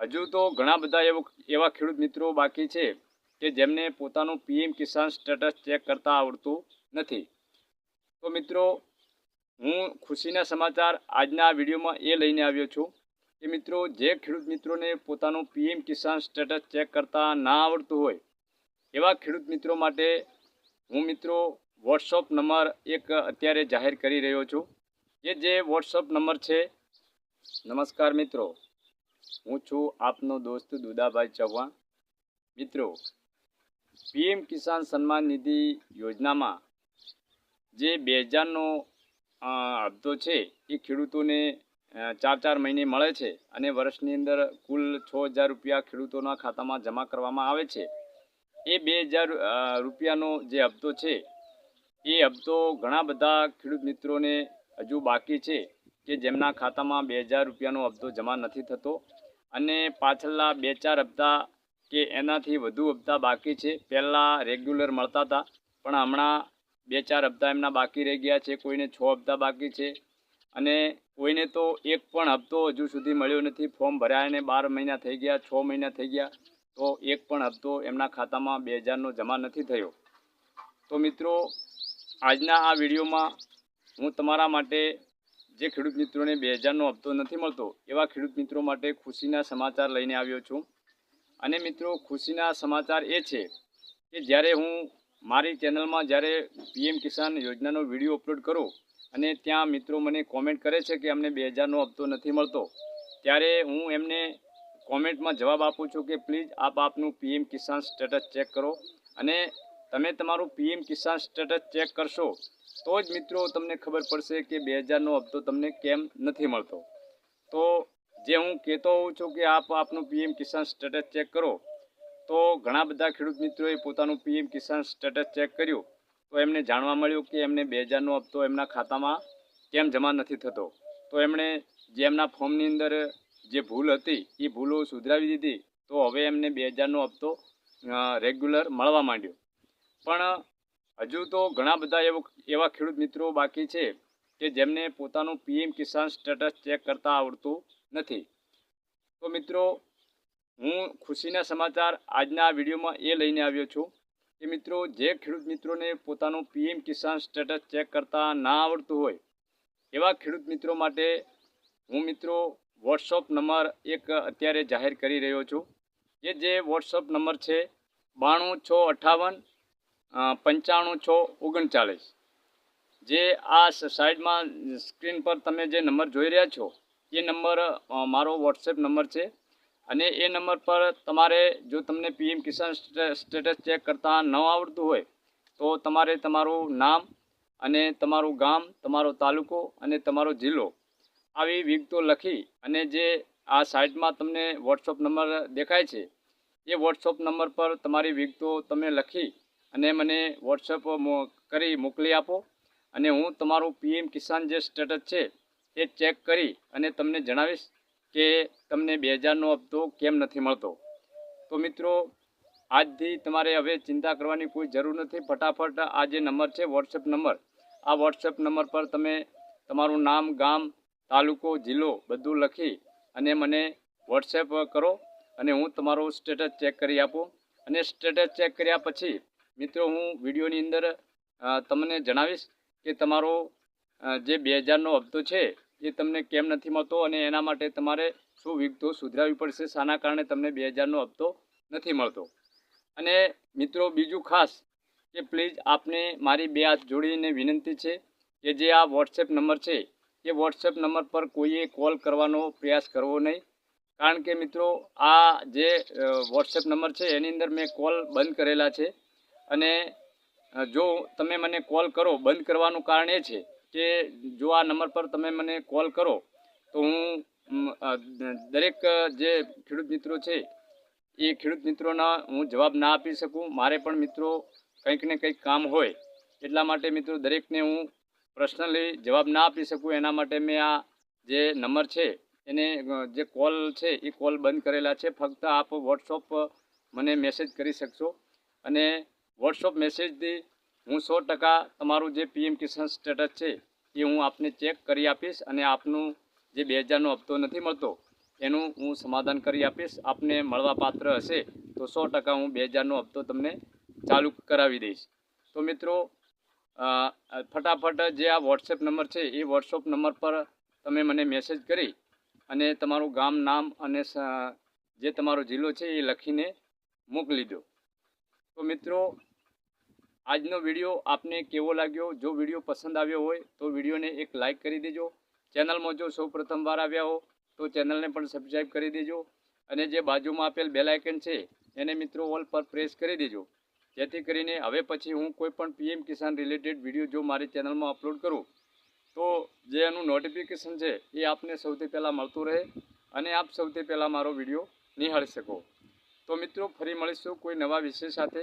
હજુ તો ઘણા બધા એવો ખેડૂત મિત્રો બાકી છે કે જેમને પોતાનું પીએમ કિસાન સ્ટેટસ ચેક કરતા આવડતું નથી. તો મિત્રો, હું ખુશીના સમાચાર આજના વિડીયોમાં એ લઈને આવ્યો છું કે મિત્રો, જે ખેડૂત મિત્રોને પોતાનું પીએમ કિસાન સ્ટેટસ ચેક કરતા ના આવડતું હોય, એવા ખેડૂત મિત્રો માટે હું મિત્રો વોટ્સઅપ નંબર એક અત્યારે જાહેર કરી રહ્યો છું. એ જે વોટ્સઅપ નંબર છે, નમસ્કાર મિત્રો. હું છું આપનો દોસ્ત દુદાભાઈ ચૌહાણ. મિત્રો, પીએમ કિસાન સન્માન નિધિ યોજનામાં જે બે હજારનો હપ્તો છે, એ ખેડૂતોને ચાર ચાર મહિને મળે છે અને વર્ષની અંદર કુલ છ હજાર રૂપિયા ખેડૂતોના ખાતામાં જમા કરવામાં આવે છે. એ બે હજાર રૂપિયાનો જે હપ્તો છે, એ હપ્તો ઘણા બધા ખેડૂત મિત્રોને હજુ બાકી છે કે જેમના ખાતામાં બે હજાર રૂપિયાનો હપ્તો જમા નથી થતો. અને પાછલા બે ચાર હપ્તા કે એનાથી વધુ હપ્તા બાકી છે. પહેલાં રેગ્યુલર મળતા હતા, પણ હમણાં બે ચાર હપ્તા એમના બાકી રહી ગયા છે. કોઈને છ હપ્તા બાકી છે. અને કોઈને તો એક પણ હપ્તો હજુ સુધી મળ્યો નથી. ફોર્મ ભરાયાને બાર મહિના થઈ ગયા, છ મહિના થઈ ગયા, તો એક પણ હપ્તો એમના ખાતામાં બે હજારનો જમા નથી થયો. તો મિત્રો, આજના આ વિડીયોમાં હું તમારા માટે જે ખેડૂત મિત્રોને બે હજારનો હપ્તો નથી મળતો, એવા ખેડૂત મિત્રો માટે ખુશીના સમાચાર લઈને આવ્યો છું. અને મિત્રો, ખુશીના સમાચાર એ છે કે જ્યારે હું મારી ચેનલમાં જ્યારે પીએમ કિસાન યોજનાનો વીડિયો અપલોડ કરું અને ત્યાં મિત્રો મને કોમેન્ટ કરે છે કે અમને બે હજારનો હપ્તો નથી મળતો, ત્યારે હું એમને કોમેન્ટમાં જવાબ આપું છું કે પ્લીઝ આપ આપનું પીએમ કિસાન સ્ટેટસ ચેક કરો અને તમે તમારું પીએમ કિસાન સ્ટેટસ ચેક કરશો, તો જ મિત્રો તમને ખબર પડશે કે બે હજારનો હપ્તો તમને કેમ નથી મળતો. તો જે હું કહેતો હોઉં છું કે આપ આપનું પીએમ કિસાન સ્ટેટસ ચેક કરો. તો ઘણા બધા ખેડૂત મિત્રોએ પોતાનું પીએમ કિસાન સ્ટેટસ ચેક કર્યું. તો એમને જાણવા મળ્યું કે એમને બે હજારનો હપ્તો એમના ખાતામાં કેમ જમા નથી થતો. તો એમણે જે એમના ફોર્મની અંદર જે ભૂલ હતી, એ ભૂલો સુધરાવી દીધી. તો હવે એમને બે હજારનો હપ્તો રેગ્યુલર મળવા માંડ્યો. પણ હજુ તો ઘણા બધા એવો ખેડૂત મિત્રો બાકી છે કે જેમને પોતાનું પીએમ કિસાન સ્ટેટસ ચેક કરતા આવડતું નથી. તો મિત્રો હું ખુશીના સમાચાર આજના વિડીયોમાં એ લઈને આવ્યો છું કે મિત્રો જે ખેડૂત મિત્રોને પોતાનું પીએમ કિસાન સ્ટેટસ ચેક કરતા ના આવડતું હોય એવા ખેડૂત મિત્રો માટે હું મિત્રો વોટ્સઅપ નંબર એક અત્યારે જાહેર કરી રહ્યો છું. કે જે વોટ્સઅપ નંબર છે બાણું છ અઠ્ઠાવન અ, પંચાણું છ ઓગણચાલીસ જે આ સાઈડમાં સ્ક્રીન પર તમે જે નંબર જોઈ રહ્યા છો, એ નંબર મારો વોટ્સએપ નંબર છે. અને એ નંબર પર તમારે જો તમને પીએમ કિસાન સ્ટેટસ ચેક કરતાં ન આવડતું હોય, તો તમારે તમારું નામ અને તમારું ગામ, તમારો તાલુકો અને તમારો જિલ્લો આવી વિગતો લખી અને જે આ સાઇટમાં તમને વોટ્સઅપ નંબર દેખાય છે, એ વોટ્સઅપ નંબર પર તમારી વિગતો તમે લખી અને મને વોટ્સઅપ કરી મોકલી આપો. અને હું તમારું પીએમ કિસાન જે સ્ટેટસ છે, એ ચેક કરી અને તમને જણાવીશ કે તમને બે હજારનો હપ્તો કેમ નથી મળતો. તો મિત્રો, આજથી તમારે હવે ચિંતા કરવાની કોઈ જરૂર નથી. ફટાફટ આ જે નંબર છે વોટ્સએપ નંબર, આ વોટ્સએપ નંબર પર તમે તમારું નામ, ગામ, તાલુકો, જિલ્લો બધું લખી અને મને વોટ્સએપ કરો અને હું તમારું સ્ટેટસ ચેક કરી આપું. અને સ્ટેટસ ચેક કર્યા પછી મિત્રો, હું વિડીયોની અંદર તમને જણાવીશ કે તમારો જે બે હજારનો હપ્તો છે, એ તમને કેમ નથી મળતો અને એના માટે તમારે શું વિગતો સુધરાવવી પડશે, શાના કારણે તમને બે હજારનો હપ્તો નથી મળતો. અને મિત્રો, બીજું ખાસ કે પ્લીઝ આપને મારી બે હાથ જોડીને વિનંતી છે કે જે આ વોટ્સએપ નંબર છે, એ વોટ્સએપ નંબર પર કોઈએ કોલ કરવાનો પ્રયાસ કરવો નહીં. કારણ કે મિત્રો, આ જે વોટ્સએપ નંબર છે, એની અંદર મેં કોલ બંધ કરેલા છે. અને જો તમે મને કોલ કરો, બંધ કરવાનું કારણ એ છે કે જો આ નંબર પર તમે મને કોલ કરો, તો હું દરેક જે ખેડૂત મિત્રો છે, એ ખેડૂત મિત્રોના હું જવાબ ના આપી શકું. મારે પણ મિત્રો કંઈક ને કંઈક કામ હોય, એટલા માટે મિત્રો દરેકને હું પર્સનલી જવાબ ના આપી શકું. એના માટે મેં આ જે નંબર છે, એને જે કોલ છે, એ કોલ બંધ કરેલા છે. ફક્ત આપ વોટ્સઅપ મને મેસેજ કરી શકશો. અને વોટ્સઅપ મેસેજથી હું સો ટકા તમારું જે પીએમ કિસાન સ્ટેટસ છે, એ હું આપને ચેક કરી આપીશ અને આપનું જે બે હજારનો હપ્તો નથી મળતો, એનું હું સમાધાન કરી આપીશ. આપને મળવાપાત્ર હશે, તો સો ટકા હું બે હજારનો હપ્તો તમને ચાલુ કરાવી દઈશ. તો મિત્રો ફટાફટ જે આ વોટ્સએપ નંબર છે, એ વોટ્સઅપ નંબર પર તમે મને મેસેજ કરી અને તમારું ગામ, નામ અને જે તમારો જિલ્લો છે, એ લખીને મોકલી દો. તો મિત્રો આજનો વીડિયો આપને કેવો લાગ્યો? જો વીડિયો પસંદ આવ્યો હોય, તો વિડીયોને એક લાઇક કરી દેજો. ચેનલમાં જો સૌ પ્રથમવાર આવ્યા હો, તો ચેનલને પણ સબસ્ક્રાઈબ કરી દેજો. અને જે બાજુમાં આપેલ બેલ આઇકન છે, એને મિત્રો ઓલ પર પ્રેસ કરી દેજો. જેથી કરીને હવે પછી હું કોઈ પણ પીએમ કિસાન રિલેટેડ વીડિયો જો મારી ચેનલમાં અપલોડ કરું, તો જે એનું નોટિફિકેશન છે, એ આપને સૌથી પહેલાં મળતું રહે અને આપ સૌથી પહેલાં મારો વીડિયો નિહાળી શકો. તો મિત્રો, ફરી મળીશું કોઈ નવા વિષય સાથે.